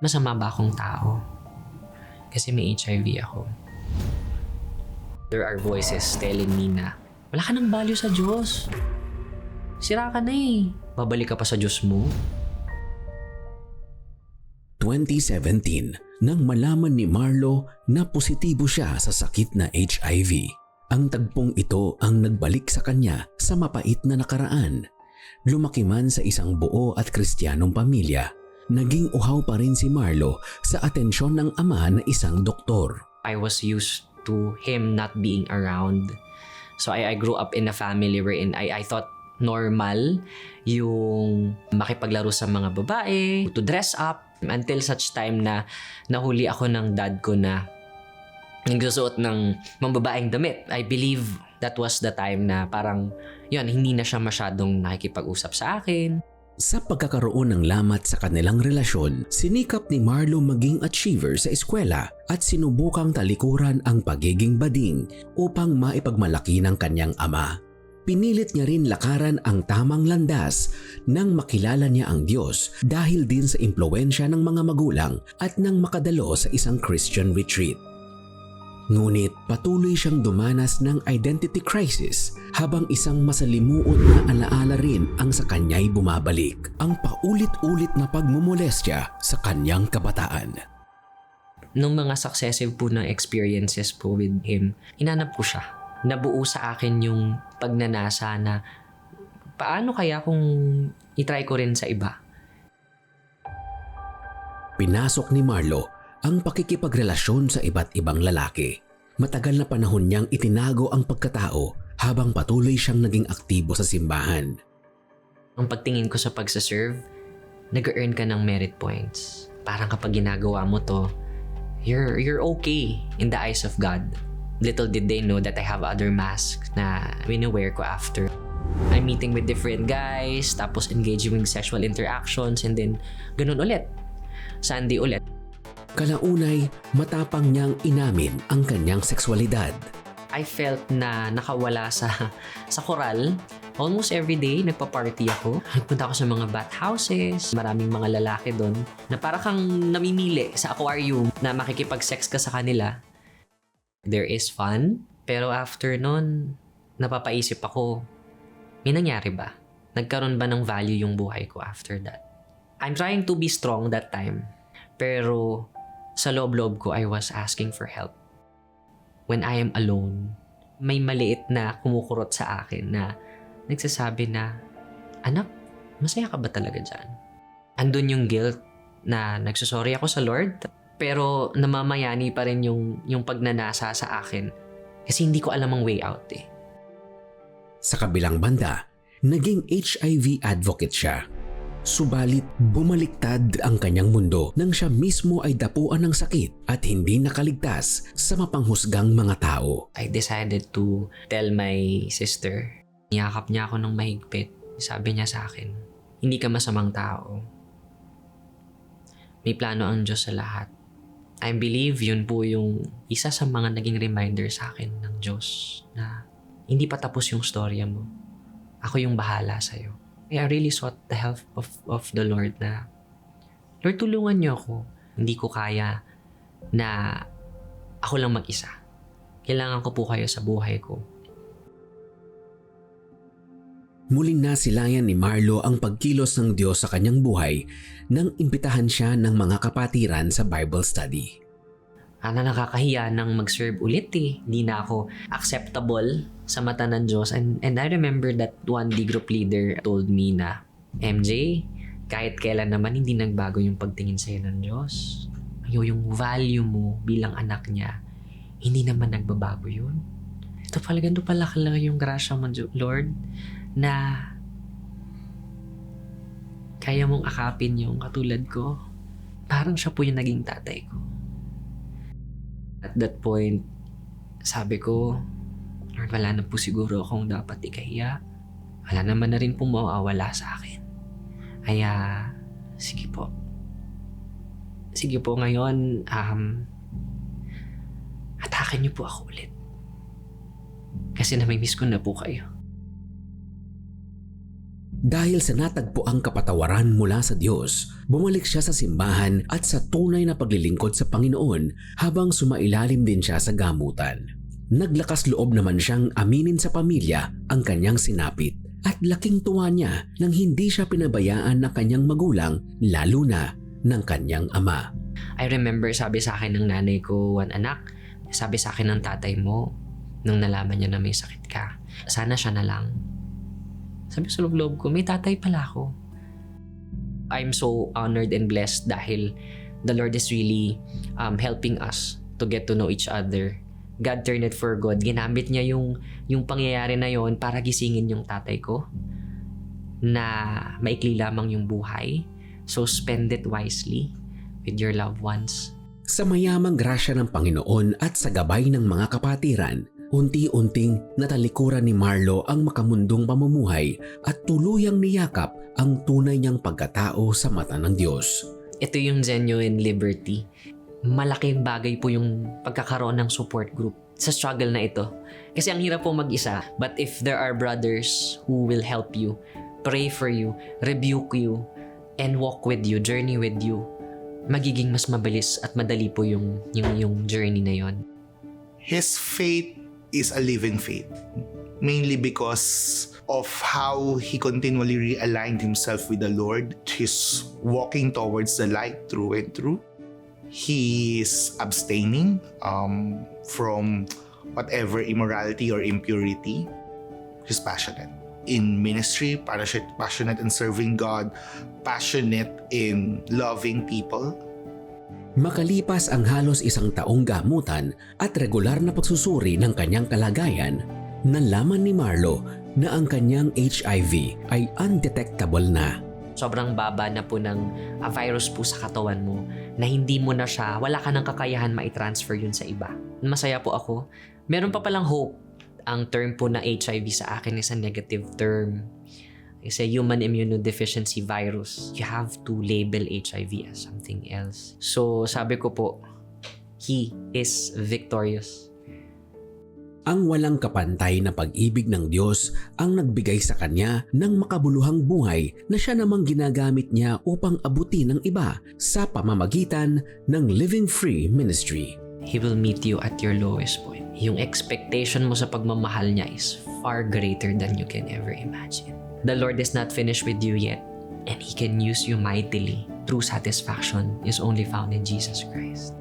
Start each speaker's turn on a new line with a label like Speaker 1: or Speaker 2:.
Speaker 1: masama ba akong tao? Kasi may HIV ako. There are voices telling me na, wala ka ng value sa Diyos. Sira ka na eh. Babalik ka pa sa Diyos mo.
Speaker 2: 2017 nang malaman ni Marlo na positibo siya sa sakit na HIV. Ang tagpong ito ang nagbalik sa kanya sa mapait na nakaraan. Lumaki man sa isang buo at kristyanong pamilya, naging uhaw pa rin si Marlo sa atensyon ng ama na isang doktor.
Speaker 1: I was used to him not being around. So I, I grew up in a family wherein I, I thought normal yung makipaglaro sa mga babae, to dress up, until such time na nahuli ako ng dad ko na nagsusuot ng mambabaeng damit. I believe that was the time na parang yun, hindi na siya masyadong nakikipag-usap sa akin.
Speaker 2: Sa pagkakaroon ng lamat sa kanilang relasyon, sinikap ni Marlo maging achiever sa eskwela at sinubukang talikuran ang pagiging bading upang maipagmalaki ng kanyang ama. Pinilit niya rin lakaran ang tamang landas nang makilala niya ang Diyos dahil din sa impluensya ng mga magulang at nang makadalo sa isang Christian retreat. Ngunit patuloy siyang dumanas ng identity crisis habang isang masalimuot na alaala rin ang sa kanya'y bumabalik, ang paulit-ulit na pagmumolestya sa kanyang kabataan.
Speaker 1: Nung mga successive po ng experiences po with him, hinanap ko siya. Nabuo sa akin yung pagnanasa na paano kaya kung itry ko rin sa iba?
Speaker 2: Pinasok ni Marlo ang pakikipagrelasyon sa iba't ibang lalaki. Matagal na panahon niyang itinago ang pagkatao habang patuloy siyang naging aktibo sa simbahan.
Speaker 1: Ang pagtingin ko sa pagsaserve, nag-earn ka ng merit points. Parang kapag ginagawa mo to, you're, you're okay in the eyes of God. Little did they know that I have other masks na wini-wear ko after. I'm meeting with different guys, tapos engaging sexual interactions, and then ganun ulit. Sunday ulit.
Speaker 2: Kalaunay, matapang niyang inamin ang kanyang sexualidad.
Speaker 1: I felt na nakawala sa sa koral. Almost every day, nagpa-party ako. Nagpunta ako sa mga bathhouses. Maraming mga lalaki doon na para kang namimili sa aquarium na makikipag-sex ka sa kanila. There is fun. Pero after nun, napapaisip ako, may nangyari ba? Nagkaroon ba ng value yung buhay ko after that? I'm trying to be strong that time. Pero sa loob-loob ko, I was asking for help when I am alone, may maliit na kumukurot sa akin na nagsasabi na, Anak, masaya ka ba talaga dyan? Andun yung guilt na nagsusorry ako sa Lord, pero namamayani pa rin yung, yung pagnanasa sa akin. Kasi hindi ko alam ang way out eh.
Speaker 2: Sa kabilang banda, naging HIV advocate siya. Subalit bumaliktad ang kanyang mundo nang siya mismo ay dapuan ng sakit at hindi nakaligtas sa mapanghusgang mga tao.
Speaker 1: I decided to tell my sister. Niyakap niya ako ng mahigpit. Sabi niya sa akin, hindi ka masamang tao. May plano ang Diyos sa lahat. I believe yun po yung isa sa mga naging reminder sa akin ng Diyos na hindi pa tapos yung storya mo. Ako yung bahala sa'yo. I really sought the help of, of the Lord na, Lord, tulungan niyo ako. Hindi ko kaya na ako lang mag-isa. Kailangan ko po kayo sa buhay ko.
Speaker 2: Muling nasilayan ni Marlo ang pagkilos ng Diyos sa kanyang buhay nang imbitahan siya ng mga kapatiran sa Bible study.
Speaker 1: Ana nakakahiya nang mag-serve ulit eh. Hindi na ako acceptable sa mata ng Diyos. And, and I remember that one D group leader told me na, MJ, kahit kailan naman hindi nagbago yung pagtingin sa'yo ng Diyos. Yung, yung value mo bilang anak niya, hindi naman nagbabago yun. Ito pala, ganito pala kalaki yung grasya mo, Lord, na kaya mong akapin yung katulad ko. Parang siya po yung naging tatay ko. At that point, sabi ko, Lord, wala na po siguro akong dapat ikahiya. Wala naman na rin po mawawala sa akin. Kaya, sige po. Sige po ngayon, um, atakin niyo po ako ulit. Kasi namimiss ko na po kayo.
Speaker 2: Dahil sa natagpo ang kapatawaran mula sa Diyos, bumalik siya sa simbahan at sa tunay na paglilingkod sa Panginoon habang sumailalim din siya sa gamutan. Naglakas loob naman siyang aminin sa pamilya ang kanyang sinapit at laking tuwa niya nang hindi siya pinabayaan ng kanyang magulang lalo na ng kanyang ama.
Speaker 1: I remember sabi sa akin ng nanay ko, one anak, sabi sa akin ng tatay mo, nung nalaman niya na may sakit ka, sana siya na lang. Sabi sa loob ko, may tatay pala ako. I'm so honored and blessed dahil the Lord is really um, helping us to get to know each other. God turned it for good. Ginamit niya yung, yung pangyayari na yon para gisingin yung tatay ko na maikli lamang yung buhay. So spend it wisely with your loved ones.
Speaker 2: Sa mayamang grasya ng Panginoon at sa gabay ng mga kapatiran, unti-unting natalikuran ni Marlo ang makamundong pamumuhay at tuluyang niyakap ang tunay niyang pagkatao sa mata ng Diyos.
Speaker 1: Ito yung genuine liberty. Malaking bagay po yung pagkakaroon ng support group sa struggle na ito. Kasi ang hirap po mag-isa. But if there are brothers who will help you, pray for you, rebuke you, and walk with you, journey with you, magiging mas mabilis at madali po yung, yung, yung journey na yon.
Speaker 3: his faith is a living faith mainly because of how he continually realigned himself with the Lord. He's walking towards the light through and through. He is abstaining um, from whatever immorality or impurity. He's passionate in ministry, passionate in serving God, passionate in loving people,
Speaker 2: Makalipas ang halos isang taong gamutan at regular na pagsusuri ng kanyang kalagayan, nalaman ni Marlo na ang kanyang HIV ay undetectable na.
Speaker 1: sobrang baba na po ng ah, virus po sa katawan mo na hindi mo na siya, wala ka ng kakayahan ma-transfer yun sa iba. Masaya po ako. Meron pa palang hope. Ang term po na HIV sa akin is a negative term. It's a human immunodeficiency virus. You have to label HIV as something else. So sabi ko po, he is victorious.
Speaker 2: Ang walang kapantay na pag-ibig ng Diyos ang nagbigay sa kanya ng makabuluhang buhay na siya namang ginagamit niya upang abutin ng iba sa pamamagitan ng Living Free Ministry.
Speaker 1: He will meet you at your lowest point. Yung expectation mo sa pagmamahal niya is far greater than you can ever imagine. The Lord is not finished with you yet, and He can use you mightily. True satisfaction is only found in Jesus Christ.